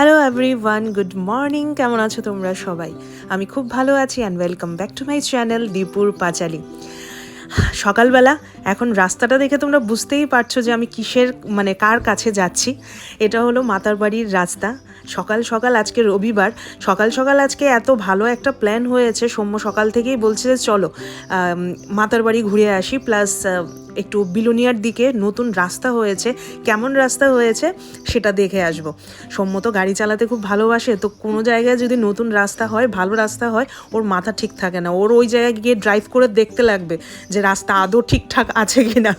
Hello every one good morning কেমন আছো তোমরা সবাই? আমি খুব ভালো আছি and welcome back to my channel দীপুর পাঁচালি সকালবেলা, এখন রাস্তাটা দেখে তোমরা বুঝতেই পারছ যে আমি কিসের মানে কার কাছে যাচ্ছি। এটা হলো মাতার বাড়ির রাস্তা। সকাল সকাল আজকে রবিবার। সকাল সকাল আজকে এত ভালো একটা প্ল্যান হয়েছে। সৌম্য সকাল থেকেই বলছে যে চলো মাতার বাড়ি ঘুরে আসি। প্লাস একটু বিলোনিয়ার দিকে নতুন রাস্তা হয়েছে। কেমন রাস্তা হয়েছে সেটা দেখে আসব। সম্মত গাড়ি চালাতে খুব ভালোবাসে, তো কোনো জায়গায় যদি নতুন রাস্তা হয়, ভালো রাস্তা হয়, ওর মাথা ঠিক থাকে না। ওর ওই জায়গায় গিয়ে ড্রাইভ করে দেখতে লাগবে যে রাস্তা আদৌ ঠিকঠাক আছে কি না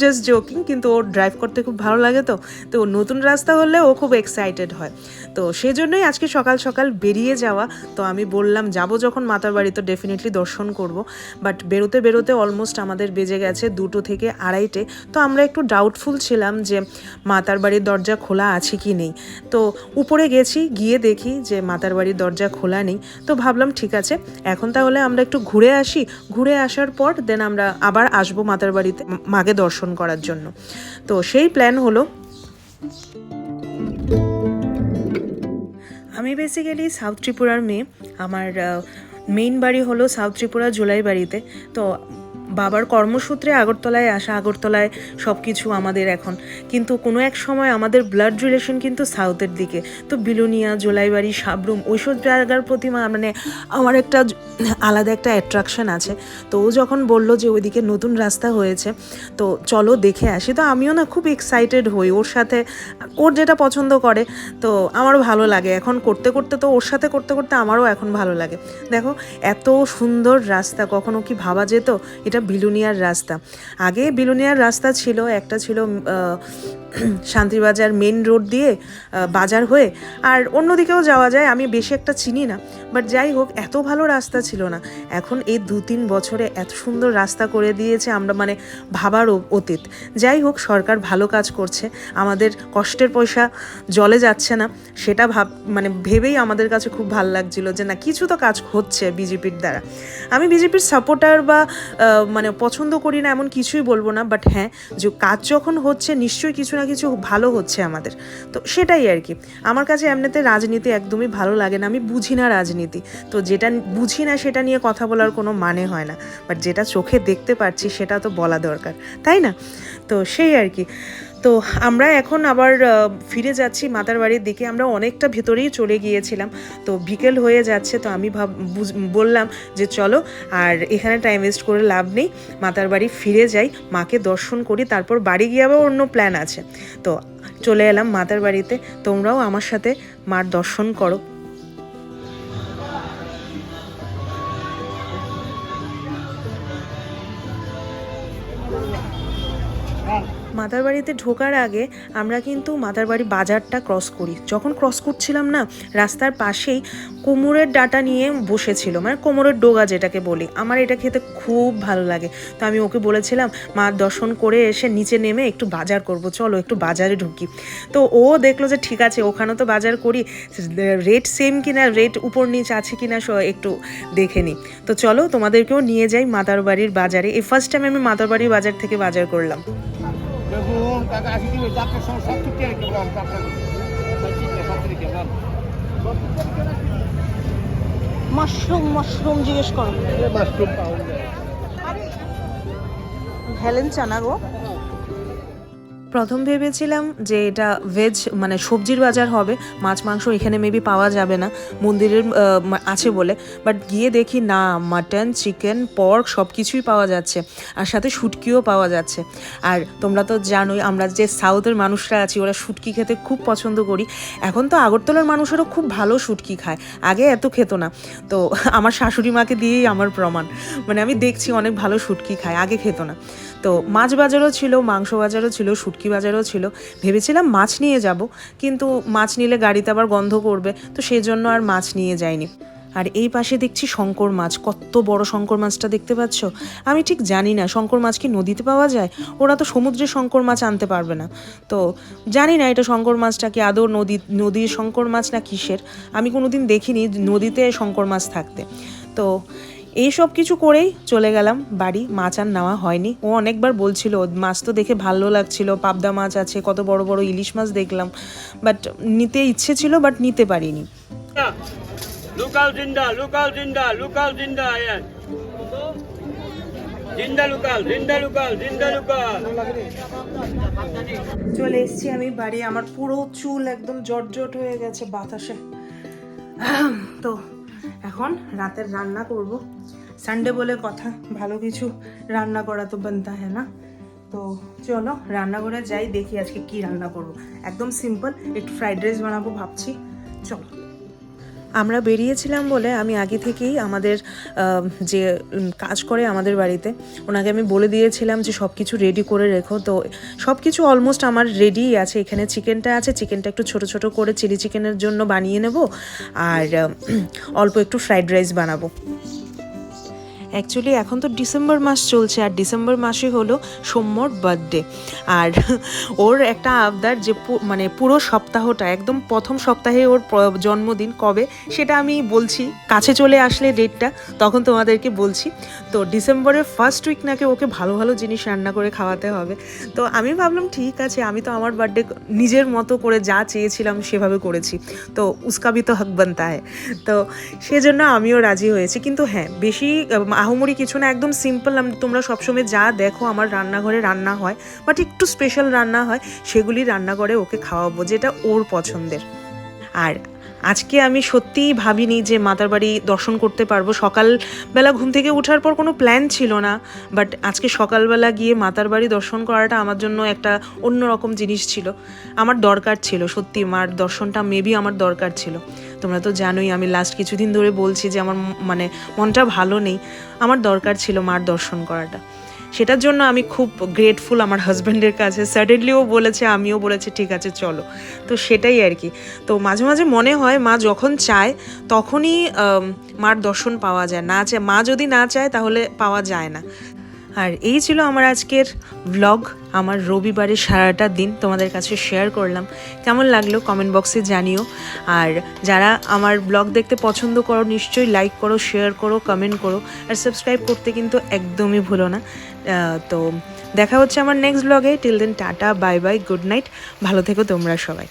জাস্ট জোকিং কিন্তু ওর ড্রাইভ করতে খুব ভালো লাগে তো। তো নতুন রাস্তা হলে ও খুব এক্সাইটেড হয়। তো সেজন্যই আজকে সকাল সকাল বেরিয়ে যাওয়া। তো আমি বললাম, যাব যখন মাতার বাড়ি, তো ডেফিনেটলি দর্শন করব। বাট বেরোতে বেরোতে অলমোস্ট আমাদের বেজে গেছে দুটো থেকে আড়াইটে, তো আমরা একটু ডাউটফুল ছিলাম যে মাতার বাড়ির দরজা খোলা আছে কি নেই। তো উপরে গেছি, গিয়ে দেখি যে মাতার বাড়ির দরজা খোলা নেই। তো ভাবলাম, ঠিক আছে, এখন তাহলে আমরা একটু ঘুরে আসি। ঘুরে আসার পর দেন আমরা আবার আসব মাতার বাড়িতে মাকে দর্শন করার জন্য। তো সেই প্ল্যান হলো আমি বেসিক্যালি সাউথ ত্রিপুরার মেয়ে। আমার মেইন বাড়ি হলো সাউথ ত্রিপুরা জুলাই বাড়িতে। তো বাবার কর্মসূত্রে আগরতলায় আসা, আগরতলায় সব কিছু আমাদের এখন। কিন্তু কোনো এক সময় আমাদের ব্লাড রিলেশন কিন্তু সাউথের দিকে। তো বিলুনিয়া, জোলাইবাড়ি, সাবরুম ওইসব জায়গার প্রতি মানে আমার একটা আলাদা একটা অ্যাট্রাকশন আছে। তো ও যখন বলল যে ওইদিকে নতুন রাস্তা হয়েছে, তো চলো দেখে আসি। তো আমিও না খুব এক্সাইটেড হই ওর সাথে। ওর যেটা পছন্দ করে, তো আমারও ভালো লাগে। এখন করতে করতে তো ওর সাথে করতে করতে আমারও এখন ভালো লাগে। দেখো, এত সুন্দর রাস্তা, কখনো কি ভাবা যেত? এটা বিলুনিয়ার রাস্তা। আগে বিলুনিয়ার রাস্তা ছিল, একটা ছিল শান্তিবাজার মেন রোড দিয়ে বাজার হয়ে, আর অন্যদিকেও যাওয়া যায়, আমি বেশি একটা চিনি না। বাট যাই হোক, এত ভালো রাস্তা ছিল না। এখন এই দু তিন বছরে এত সুন্দর রাস্তা করে দিয়েছে আমরা মানে ভাবার অতীত। যাই হোক, সরকার ভালো কাজ করছে। আমাদের কষ্টের পয়সা জলে যাচ্ছে না। সেটা ভাব মানে ভেবেই আমাদের কাছে খুব ভালো লাগছিল যে, না, কিছু তো কাজ হচ্ছে বিজেপির দ্বারা। আমি বিজেপির সাপোর্টার বা মানে পছন্দ করি না, এমন কিছুই বলব না বাট হ্যাঁ যে কাজ যখন হচ্ছে, নিশ্চয়ই কিছু না কিছু ভালো হচ্ছে আমাদের। তো সেটাই আর কি। আমার কাছে এমনিতে রাজনীতি একদমই ভালো লাগে না, আমি বুঝি না রাজনীতি। তো যেটা বুঝি না, সেটা নিয়ে কথা বলার কোনো মানে হয় না। বাট যেটা চোখে দেখতে পাচ্ছি, সেটা তো বলা দরকার, তাই না? তো সেই আর কি। তো আমরা এখন আবার ফিরে যাচ্ছি মাতার বাড়ির দিকে। আমরা অনেকটা ভেতরেই চলে গিয়েছিলাম। তো বিকেল হয়ে যাচ্ছে, তো আমি ভাব বললাম যে চলো, আর এখানে টাইম ওয়েস্ট করে লাভ নেই। মাতার বাড়ি ফিরে যাই, মাকে দর্শন করি, তারপর বাড়ি গিয়ে আবার অন্য প্ল্যান আছে। তো চলে এলাম মাতার বাড়িতে। তোমরাও আমার সাথে মার দর্শন করো। মাতার বাড়িতে ঢোকার আগে আমরা কিন্তু মাতার বাড়ি বাজারটা ক্রস করি। যখন ক্রস করছিলাম না, রাস্তার পাশেই কোমরের ডাটা নিয়ে বসেছিল মানে কোমরের ডোগা যেটাকে বলি। আমার এটা খেতে খুব ভালো লাগে। তো আমি ওকে বলেছিলাম, মা, দর্শন করে এসে নিচে নেমে একটু বাজার করব। চলো, একটু বাজারে ঢুকি। তো ও দেখল যে, ঠিক আছে, ওখানেও তো বাজার করি। রেট সেম কিনা, রেট উপর নিচ আছে কিনা একটু দেখে নিই তো চলো, তোমাদেরকেও নিয়ে যাই মাতার বাড়ির বাজারে। এই ফার্স্ট টাইম আমি মাতার বাড়ির বাজার থেকে বাজার করলাম। বেগুন টাকা আশি কিলো ডাক্তার সহ সত্তর টাকা কেমন ডাক্তার সত্তর কেমন মাশরুম মাশরুম জিজ্ঞেস করো। মাশরুম চানা গো। প্রথম ভেবেছিলাম যে এটা ভেজ মানে সবজির বাজার হবে। মাছ, মাংস এখানে মেবি পাওয়া যাবে না, মন্দিরের আছে বলে। বাট গিয়ে দেখি না মাটন চিকেন পর্ক সব কিছুই পাওয়া যাচ্ছে। আর সাথে শুটকিও পাওয়া যাচ্ছে। আর তোমরা তো জানোই, আমরা যে সাউথের মানুষরা আছি, ওরা শুটকি খেতে খুব পছন্দ করি। এখন তো আগরতলার মানুষেরও খুব ভালো শুটকি খায়। আগে এত খেত না। তো আমার শাশুড়ি মাকে দিয়েই আমার প্রমাণ। মানে আমি দেখছি অনেক ভালো শুটকি খায়, আগে খেত না। তো মাছ বাজারও ছিল, মাংস বাজারও ছিল, শুটকি বাজারও ছিল। ভেবেছিলাম মাছ নিয়ে যাব, কিন্তু মাছ নিলে গাড়িতে আবার গন্ধ করবে, তো সেই জন্য আর মাছ নিয়ে যাইনি। আর এই পাশে দেখছি শঙ্কর মাছ, কত বড় শঙ্কর মাছটা দেখতে পাচ্ছ? আমি ঠিক জানি না, শঙ্কর মাছ কি নদীতে পাওয়া যায়? ওরা তো সমুদ্রে শঙ্কর মাছ আনতে পারবে না। তো জানি না এটা শঙ্কর মাছটা কি আদৌ নদী, নদীর শঙ্কর মাছ না কিসের? আমি কোনোদিন দেখিনি নদীতে শঙ্কর মাছ থাকতে। তো এই সব কিছু করেই চলে গেলাম বাড়ি। মাছ আর নেওয়া হয়নি। ও অনেকবার বলছিল মাছ তো দেখে ভালো লাগছিল পাবদা মাছ আছে কত বড় বড় ইলিশ মাছ দেখলাম। বাট নিতে ইচ্ছে ছিল বাট নিতে পারিনি। চলে এসছি আমি বাড়ি। আমার পুরো চুল একদম জটজট হয়ে গেছে বাতাসে। তো এখন রাতের রান্না করব। সানডে বলে কথা, ভালো কিছু রান্না করা তো বানতা হ্যাঁ না? তো চলো রান্নাঘরে যাই, দেখি আজকে কি রান্না করব। একদম সিম্পল একটু ফ্রাইড রাইস বানাবো ভাবছি। চলো। আমরা বেরিয়েছিলাম বলে আমি আগে থেকেই আমাদের যে কাজ করে আমাদের বাড়িতে, ওনাকে আমি বলে দিয়েছিলাম যে সব কিছু রেডি করে রেখো। তো সব কিছু অলমোস্ট আমার রেডিই আছে। এখানে চিকেনটা আছে। চিকেনটা একটু ছোট ছোট করে চিলি চিকেনের জন্য বানিয়ে নেব। আর অল্প একটু ফ্রাইড রাইস বানাবো। অ্যাকচুয়ালি এখন তো ডিসেম্বর মাস চলছে, আর ডিসেম্বর মাসে হলো সৌম্যর বার্থডে আর ওর একটা আবদার যে মানে পুরো সপ্তাহটা, একদম প্রথম সপ্তাহে ওর জন্মদিন কবে, সেটা আমি বলছি। কাছে চলে আসলে ডেটটা তখন তোমাদেরকে বলছি। তো ডিসেম্বরের ফার্স্ট উইক নাকি ওকে ভালো ভালো জিনিস রান্না করে খাওয়াতে হবে। তো আমি ভাবলাম, ঠিক আছে, আমি তো আমার বার্থডে নিজের মতো করে যা চেয়েছিলাম, সেভাবে করেছি। তো উস্কা ভি তো হক তো সেজন্য আমিও রাজি হয়েছি। কিন্তু হ্যাঁ বেশি আহমরি কিছু না, একদম সিম্পল তোমরা সবসময় যা দেখো আমার রান্নাঘরে রান্না হয় বাট একটু স্পেশাল রান্না হয়, সেগুলি রান্না করে ওকে খাওয়াবো, যেটা ওর পছন্দের। আর আজকে আমি সত্যিই ভাবিনি যে মাতার বাড়ি দর্শন করতে পারব। সকালবেলা ঘুম থেকে ওঠার পর কোনো প্ল্যান ছিল না বাট আজকে সকালবেলা গিয়ে মাতার বাড়ি দর্শন করাটা আমার জন্য একটা অন্যরকম জিনিস ছিল। আমার দরকার ছিল, সত্যি মার দর্শনটা মেবি আমার দরকার ছিল। তোমরা তো জানোই আমি লাস্ট কিছুদিন ধরে বলছি যে আমার মানে মনটা ভালো নেই। আমার দরকার ছিল মার দর্শন করাটা। সেটার জন্য আমি খুব গ্রেটফুল আমার হাজব্যান্ডের কাছে। সাডেনলিও বলেছে, আমিও বলেছি, ঠিক আছে, চলো। তো সেটাই আর কি। তো মাঝে মাঝে মনে হয়, মা যখন চায়, তখনই মার দর্শন পাওয়া যায়। না চায়, মা যদি না চায়, তাহলে পাওয়া যায় না। আর এই ছিল আমার আজকের ব্লগ আমার রবিবারের সারাটা দিন তোমাদের কাছে শেয়ার করলাম। কেমন লাগল কমেন্ট বক্সে জানিও। আর যারা আমার ব্লগ দেখতে পছন্দ করো, নিশ্চয়ই লাইক করো শেয়ার করো কমেন্ট করো। আর সাবস্ক্রাইব করতে কিন্তু একদমই ভুলো না। তো দেখা হচ্ছে আমার নেক্সট ব্লগে till then tata bye bye good night ভালো থেকো তোমরা সবাই।